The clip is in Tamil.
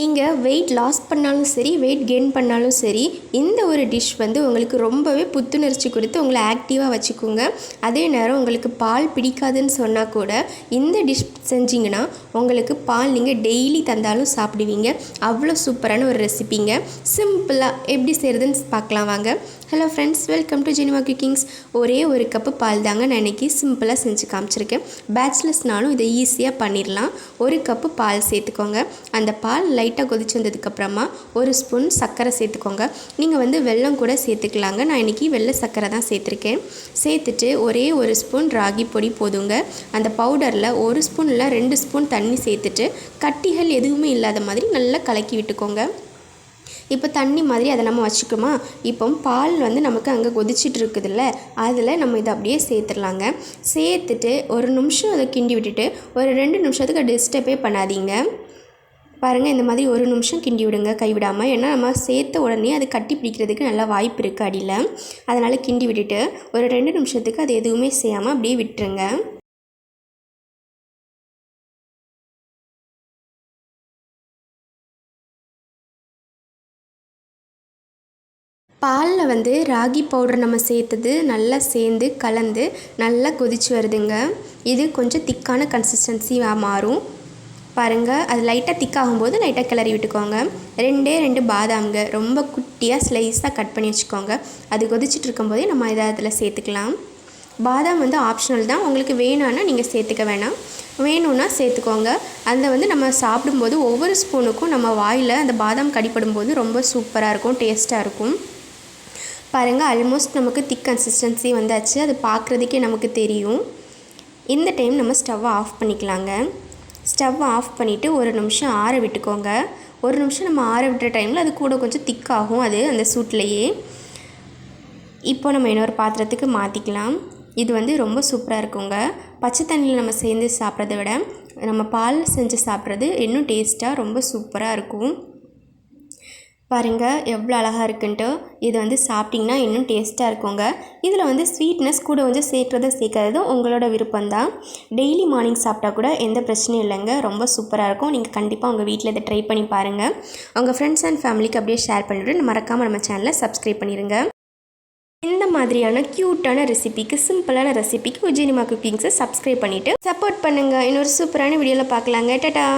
நீங்கள் வெயிட் லாஸ் பண்ணாலும் சரி வெயிட் கெயின் பண்ணாலும் சரி இந்த ஒரு டிஷ் வந்து உங்களுக்கு ரொம்பவே புத்துணர்ச்சி கொடுத்து உங்களை ஆக்டிவாக வச்சுக்கோங்க. அதே நேரம் உங்களுக்கு பால் பிடிக்காதுன்னு சொன்னால் கூட இந்த டிஷ் செஞ்சிங்கன்னா உங்களுக்கு பால் நீங்கள் டெய்லி தந்தாலும் சாப்பிடுவீங்க. அவ்வளோ சூப்பரான ஒரு ரெசிபிங்க சிம்பிளாக எப்படி செய்கிறதுன்னு பார்க்கலாம் வாங்க. Hello friends welcome to Jenima cookings ஒரே ஒரு கப்பு பால் தாங்க நான் இன்றைக்கி சிம்பிளாக செஞ்சு காமிச்சிருக்கேன். பேச்சுலர்ஸ்னாலும் இதை ஈஸியாக பண்ணிடலாம். ஒரு கப்பு பால் சேர்த்துக்கோங்க. அந்த பால் லைட்டாக கொதிச்சு வந்ததுக்கப்புறமா ஒரு ஸ்பூன் சர்க்கரை சேர்த்துக்கோங்க. நீங்கள் வந்து வெல்லம் கூட சேர்த்துக்கலாங்க. நான் இன்றைக்கி வெள்ளை சர்க்கரை தான் சேர்த்துருக்கேன். சேர்த்துட்டு ஒரே ஒரு ஸ்பூன் ராகி பொடி போதுங்க. அந்த பவுடரில் ஒரு ஸ்பூனில் ரெண்டு ஸ்பூன் தண்ணி சேர்த்துட்டு கட்டிகள் எதுவுமே இல்லாத மாதிரி நல்லா கலக்கி விட்டுக்கோங்க. இப்போ தண்ணி மாதிரி அதை நம்ம வச்சுக்கோமா இப்போ பால் வந்து நமக்கு அங்கே கொதிச்சுட்டு இருக்குதுல்ல அதில் நம்ம இதை அப்படியே சேர்த்துடலாங்க. சேர்த்துட்டு ஒரு நிமிஷம் அதை கிண்டி விட்டுட்டு ஒரு ரெண்டு நிமிஷத்துக்கு டிஸ்டர்பே பண்ணாதீங்க. பாருங்கள் இந்த மாதிரி ஒரு நிமிஷம் கிண்டி விடுங்க கைவிடாமல் ஏன்னா நம்ம சேர்த்த உடனே அது கட்டி பிடிக்கிறதுக்கு நல்லா வாய்ப்பு இருக்குது அடியில். அதனால் கிண்டி விட்டுட்டு ஒரு ரெண்டு நிமிஷத்துக்கு அது எதுவுமே செய்யாமல் அப்படியே விட்டுருங்க. பாலில் வந்து ராகி பவுடர் நம்ம சேர்த்தது நல்லா சேர்ந்து கலந்து நல்லா கொதிச்சு வருதுங்க. இது கொஞ்சம் திக்கான கன்சிஸ்டன்சி மாறும். பாருங்கள் அது லைட்டாக திக்காகும்போது லைட்டாக கிளறி விட்டுக்கோங்க. ரெண்டே ரெண்டு பாதாம்ங்க. ரொம்ப குட்டியாக ஸ்லைஸாக கட் பண்ணி வச்சுக்கோங்க. அது கொதிச்சுட்டு இருக்கும்போதே நம்ம இதை அதில் சேர்த்துக்கலாம். பாதாம் வந்து ஆப்ஷனல் தான். உங்களுக்கு வேணான்னா நீங்கள் சேர்த்துக்க வேணாம். வேணும்னா சேர்த்துக்கோங்க. அதை வந்து நம்ம சாப்பிடும்போது ஒவ்வொரு ஸ்பூனுக்கும் நம்ம வாயில் அந்த பாதாம் கடிப்படும் போது ரொம்ப சூப்பராக இருக்கும் டேஸ்ட்டாக இருக்கும். பாருங்கள் ஆல்மோஸ்ட் நமக்கு திக் கன்சிஸ்டன்சி வந்தாச்சு. அது பார்க்குறதுக்கே நமக்கு தெரியும். இந்த டைம் நம்ம ஸ்டவ்வை ஆஃப் பண்ணிக்கலாங்க. ஸ்டவ்வை ஆஃப் பண்ணிவிட்டு ஒரு நிமிஷம் ஆற விட்டுக்கோங்க. ஒரு நிமிஷம் நம்ம ஆற விட்டுற டைமில் அது கூட கொஞ்சம் திக்காகும் அது அந்த சூட்லேயே. இப்போ நம்ம இன்னொரு பாத்திரத்துக்கு மாற்றிக்கலாம் இது வந்து ரொம்ப சூப்பராக இருக்குங்க. பச்சை தண்ணியில் நம்ம சேர்ந்து சாப்பிட்றத விட நம்ம பால் செஞ்சு சாப்பிட்றது இன்னும் டேஸ்ட்டாக ரொம்ப சூப்பராக இருக்கும். பாருங்கள் எவ்வளோ அழகாக இருக்குன்ட்டு. இது வந்து சாப்பிட்டிங்கன்னா இன்னும் டேஸ்ட்டாக இருக்குங்க. இதில் வந்து ஸ்வீட்னஸ் கூட கொஞ்சம் சேர்க்குறத சேர்க்கறதும் உங்களோட விருப்பம்தான். டெய்லி மார்னிங் சாப்பிட்டா கூட எந்த பிரச்சனையும் இல்லைங்க. ரொம்ப சூப்பராக இருக்கும். நீங்கள் கண்டிப்பாக உங்கள் வீட்டில் இதை ட்ரை பண்ணி பாருங்கள் உங்கள் ஃப்ரெண்ட்ஸ் அண்ட் ஃபேமிலிக்கு அப்படியே ஷேர் பண்ணிவிட்டு மறக்காமல் நம்ம சேனலை சப்ஸ்கிரைப் பண்ணிடுங்க இந்த மாதிரியான க்யூட்டான ரெசிபிக்கு சிம்பிளான ரெசிபிக்கு உஜினிமா குக்கிங்ஸை சப்ஸ்கிரைப் பண்ணிவிட்டு சப்போர்ட் பண்ணுங்கள் இன்னொரு சூப்பரான வீடியோவில் பார்க்கலாங்க. டட்டா